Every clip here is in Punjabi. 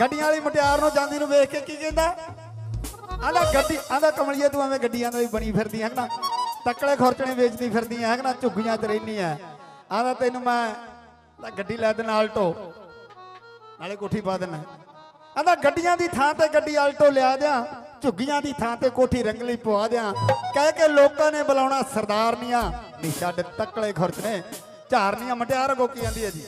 ਗੱਡੀਆਂ ਵਾਲੀ ਮੁਟਿਆਰ ਨੂੰ ਜਾਂਦੀ ਨੂੰ ਵੇਖ ਕੇ ਕੀ ਕਹਿੰਦਾ? ਆਂਦਾ ਗੱਡੀ ਆਂਦਾ ਕਮਲੀਏ, ਤੂੰ ਐਵੇਂ ਗੱਡੀਆਂ ਦਾ ਵੀ ਬਣੀ ਫਿਰਦੀ ਹੈ ਨਾ? ਤੱਕਲੇ ਖੁਰਚਣੇ ਵੇਚਦੀ ਫਿਰਦੀ ਹੈ ਨਾ? ਝੁੱਗੀਆਂ 'ਚ ਰਹਿਨੀ ਹੈ। ਆਂਦਾ ਤੈਨੂੰ ਮੈਂ ਤਾਂ ਗੱਡੀ ਲੈ ਦੇ ਨਾਲ ਢੋ। ਨਾਲੇ ਕੋਠੀ ਪਾ ਦੇਣਾ ਆਂਦਾ ਗੱਡੀਆਂ ਦੀ ਥਾਂ ਤੇ ਗੱਡੀ ਆਲਟੋ ਲਿਆ ਦਿਆਂ, ਝੁੱਗੀਆਂ ਦੀ ਥਾਂ ਤੇ ਕੋਠੀ ਰੰਗਲੀ ਪਵਾ ਦਿਆਂ। ਕਹਿ ਕੇ ਲੋਕਾਂ ਨੇ ਬੁਲਾਉਣਾ ਸਰਦਾਰਨੀਆਂ। ਨਹੀਂ ਛੱਡ ਤੱਕਲੇ ਖੁਰਚਣੇ। ਝਾਰਨੀਆਂ ਮਟਿਆਰ ਗੋਕੀ ਜਾਂਦੀ ਹੈ ਜੀ।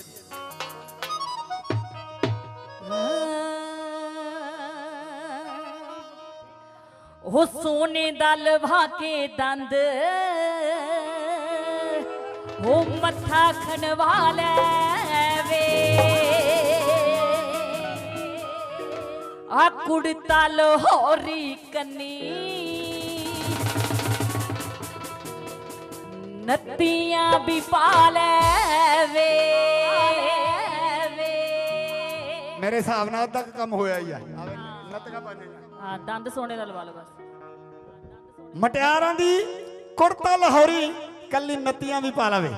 ਉਹ ਸੋਨੇ ਦਾ ਲਵਾ ਕੇ ਦੰਦ। ਉਹ ਮੱਥਾ ਖਣਵਾ ਲੈ ਵੇ। ਆ ਕੁੜਤਾ ਲੋਹਰੀ ਕੰਨੀ। ਨੱਤੀਆਂ ਵੀ ਪਾ ਲੈ ਵੇ ਮੇਰੇ ਹਿਸਾਬ ਨਾਲ ਤੱਕ ਕੰਮ ਹੋਇਆ ਹੀ ਆ। ਨੱਤੀਆਂ ਪਾ ਹਾਂ, ਦੰਦ ਸੋਨੇ ਦਾ ਲਵਾ ਲਓ ਬਸ। ਮਟਿਆਰਾਂ ਦੀ ਕੁੜਤਾ ਲਾਹੌਰੀ, ਕੱਲੀ ਨੱਤੀਆਂ ਵੀ ਪਾ ਲਵੇ।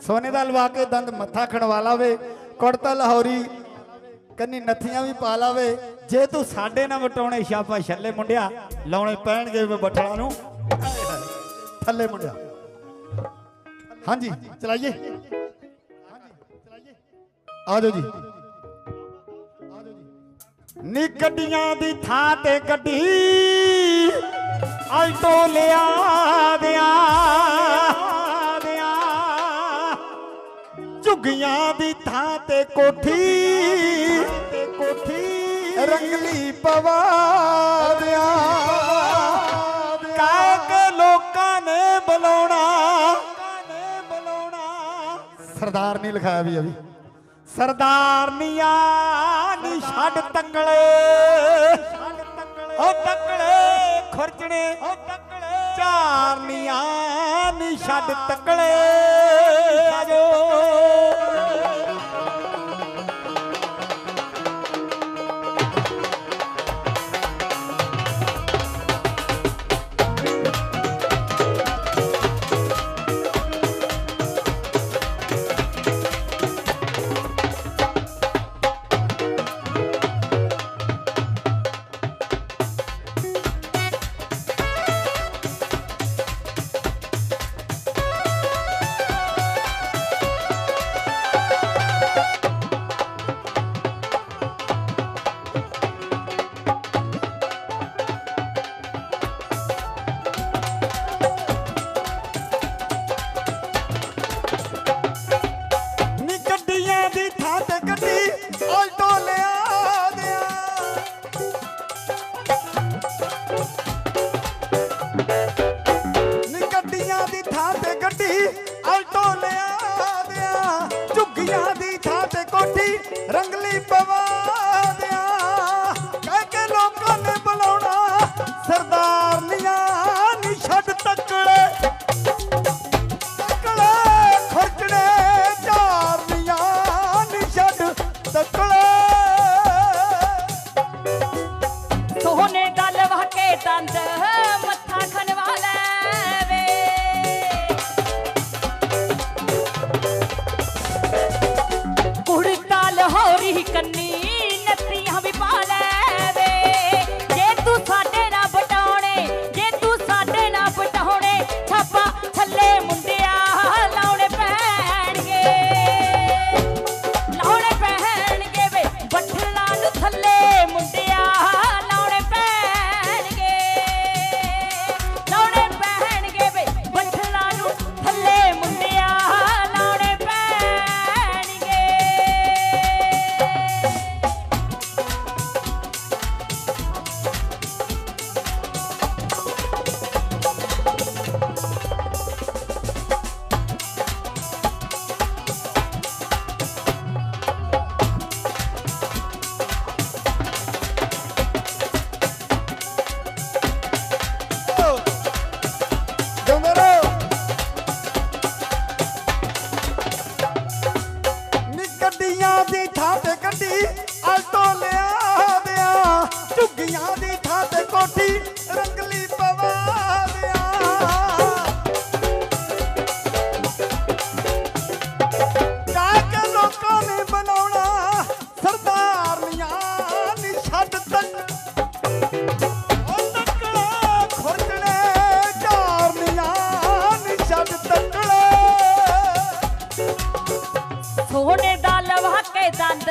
ਸੋਨੇ ਦਾ ਲਵਾ ਕੇ ਦੰਦ ਮੱਥਾ ਖੜਵਾ ਲਾਵੇ, ਕੁੜਤਾ ਲਾਹੌਰੀ, ਕੰਨੀ ਨੱਥੀਆਂ ਵੀ ਪਾ ਲਾਵੇ। ਜੇ ਤੂੰ ਸਾਡੇ ਨਾਲ ਵਟਾਉਣੇ, ਛਾਪਾ ਛੱਲੇ ਮੁੰਡਿਆ, ਲਾਉਣੇ ਪੈਣਗੇ ਵੇ ਨੂੰ। ਥੱਲੇ ਮੁੰਡਿਆ। ਹਾਂਜੀ, ਚਲਾਈਏ। ਆ ਜਾਓ ਜੀ। ਨੀ ਗੱਡੀਆਂ ਦੀ ਥਾਂ ਤੇ ਗੱਡੀ। ਆਲਟੋ ਲਿਆ ਦਿਆਂ ਦਿਆਂ। ਝੁੱਗੀਆਂ ਦੀ ਥਾਂ ਤੇ ਕੋਠੀ। ਤੇ ਕੋਠੀ ਰੰਗਲੀ ਪਵਾ ਦਿਆਂ। ਕਹਿ ਲੋਕਾਂ ਨੇ ਬੁਲਾਉਣਾ। ਨੇ ਬੁਲਾਉਣਾ ਸਰਦਾਰ ਨਹੀਂ ਲਿਖਾਇਆ ਵੀ। ਅਭੀ ਸਰਦਾਰਨੀਆਂ ਨੀ ਛੱਡ ਤੰਗਲੇ। ਓ ਤੰਗਲੇ ਖੁਰਚਣੇ ਓ ਤੰਗਲੇ ਚਾਰਨੀਆਂ ਨੀ ਛੱਡ ਤੰਗਲੇ। ਆਜੋ ਲਵਾ ਕੇ ਦੰਦ।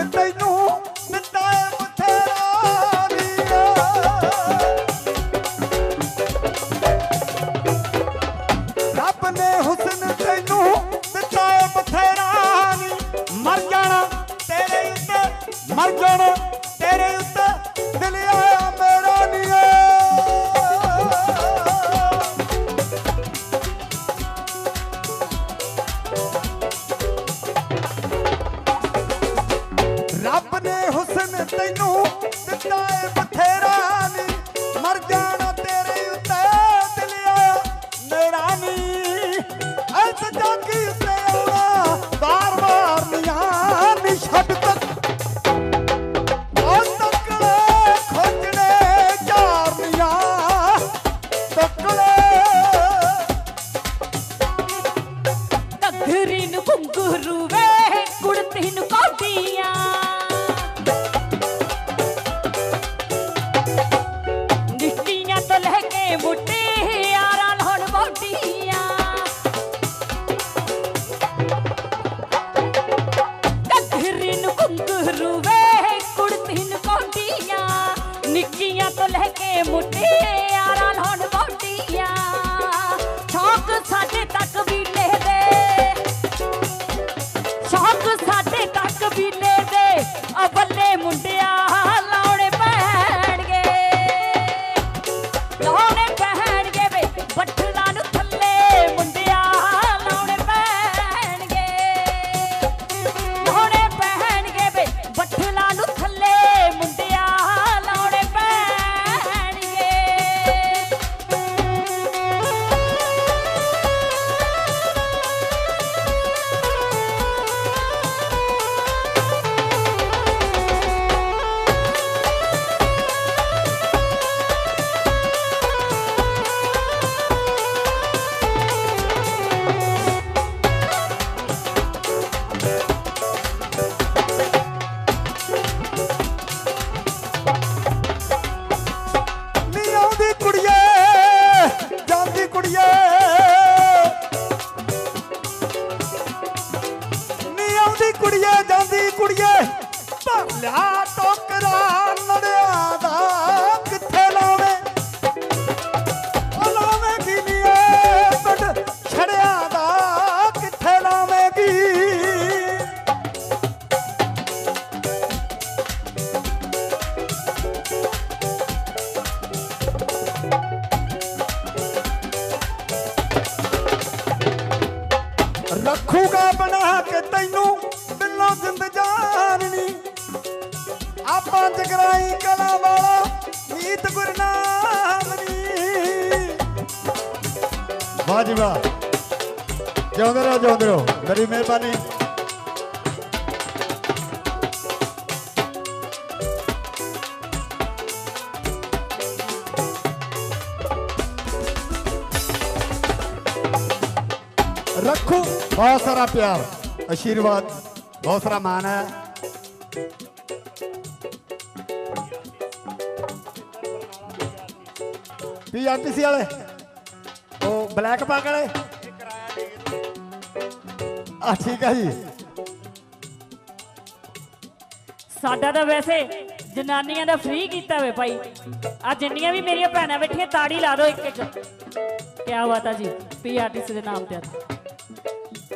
que tengo ਜਾਂਦੀ ਕੁੜੀਏ ਟੋਕਰਾ ਲੜਿਆ ਦਾ ਕਿੱਥੇ ਲਾਵੇਂ? ਉਹ ਨੀ ਏ ਪਿੰਡ ਛੜਿਆ ਦਾ, ਕਿੱਥੇ ਲਾਵੇਂਗੀ? ਰੱਖੂਗਾ ਬਣਾ ਕੇ ਤੈਨੂੰ जगराई कला वाला मेहरबानी। रखो बहुत सारा प्यार आशीर्वाद बहुत सारा मान है। ਪੀਆਰਟੀਸੀ ਵਾਲੇ। ਉਹ ਬਲੈਕ ਪਾਕ ਵਾਲੇ। ਆ ਠੀਕ ਹੈ ਜੀ। ਸਾਡਾ ਤਾਂ ਵੈਸੇ ਜਨਾਨੀਆਂ ਦਾ ਫ੍ਰੀ ਕੀਤਾ ਵੇ ਭਾਈ। ਆ ਜਿੰਨੀਆਂ ਵੀ ਮੇਰੀਆਂ ਭੈਣਾਂ ਬੈਠੀਆਂ ਤਾੜੀ ਲਾ ਦਿਓ ਇੱਕ ਇੱਕ ਕੀ ਬਾਤ ਆ ਜੀ ਪੀਆਰਟੀਸੀ ਦੇ ਨਾਮ ਤੇ ਆ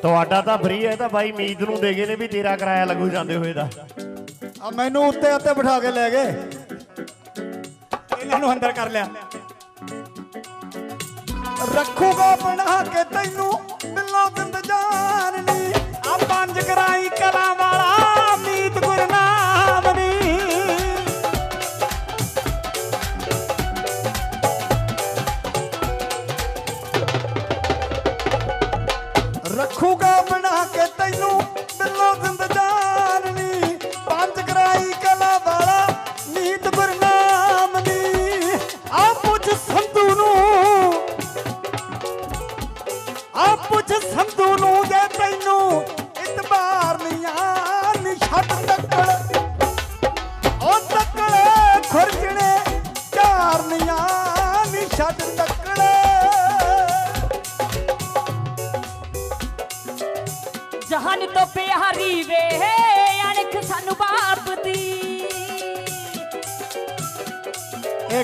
ਤੁਹਾਡਾ ਤਾਂ ਫ੍ਰੀ ਹੈ ਤਾਂ ਬਾਈ ਮੀਤ ਨੂੰ ਦੇ ਗਏ ਨੇ ਵੀ ਤੇਰਾ ਕਿਰਾਇਆ ਲੱਗੂ ਜਾਂਦੇ ਹੋਏ ਦਾ। ਆ ਮੈਨੂੰ ਉੱਤੇ ਉੱਤੇ ਬਿਠਾ ਕੇ ਲੈ ਗਏ। ਇਹਨਾਂ ਨੂੰ ਅੰਦਰ ਕਰ ਲਿਆ। ਰੱਖੂਗਾ ਬਣਾ ਕੇ ਤੈਨੂੰ, ਬਿੱਲੋ ਦਿੰਦ ਜਾਨਨੀ ਆ ਪੰਜ ਕਰਾਈ ਕਲਾਂ ਵਾਲਾ ਮੀਤ ਗੁਰਨਾਮਨੀ ਰੱਖੂਗਾ ਬਣਾ ਕੇ ਤੈਨੂੰ, ਬਿੱਲੋ ਬਿੰਦ ਜਾਨਨੀ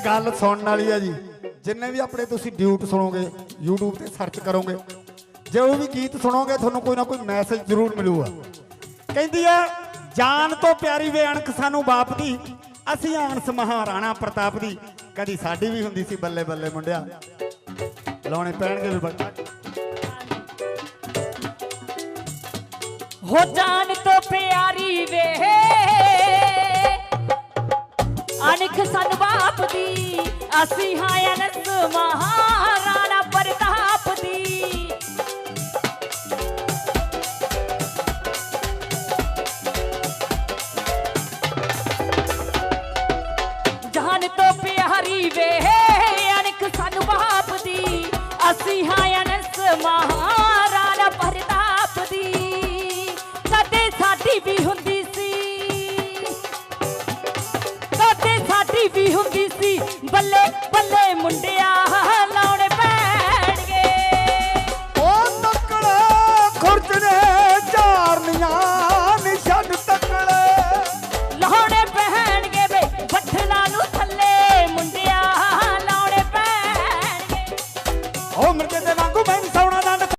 ਗੱਲ ਸੁਣਨ ਵਾਲੀ ਹੈ ਜੀ। ਜਿੰਨੇ ਵੀ ਆਪਣੇ ਤੁਸੀਂ ਡਿਊਟ ਸੁਣੋਗੇ, YouTube ਤੇ ਸਰਚ ਕਰੋਗੇ, ਜੇ ਉਹ ਵੀ ਗੀਤ ਸੁਣੋਗੇ, ਤੁਹਾਨੂੰ ਕੋਈ ਨਾ ਕੋਈ ਮੈਸੇਜ ਜ਼ਰੂਰ ਮਿਲੂਗਾ। ਕਹਿੰਦੀ ਹੈ ਜਾਨ ਤੋਂ ਪਿਆਰੀ ਵੇ ਅਣਖ ਸਾਨੂੰ ਬਾਪ ਦੀ, ਅਸੀਂ ਆਣਸ ਮਹਾਰਾਣਾ ਪ੍ਰਤਾਪ ਦੀ। ਕਦੀ ਸਾਡੀ ਵੀ ਹੁੰਦੀ ਸੀ ਬੱਲੇ ਬੱਲੇ ਮੁੰਡਿਆ। ਲਾਉਣੇ ਪੈਣਗੇ ਵੀ ਬੱਚਾ ਹੋ ਜਾਨ ਤੋਂ ਪਿਆਰੀ ਵੇ ਅਣਖ ਸਾਨੂੰ ਬਾਪ ਦੀ ਅਸੀਂ ਹਾਂ ਅਨਸ ਮਹਾਰਾਣਾ ਵੀ ਹੁੰਦੀ ਸੀ। ਬੱਲੇ ਬੱਲੇ ਮੁੰਡਿਆ ਲਾਉਣੇ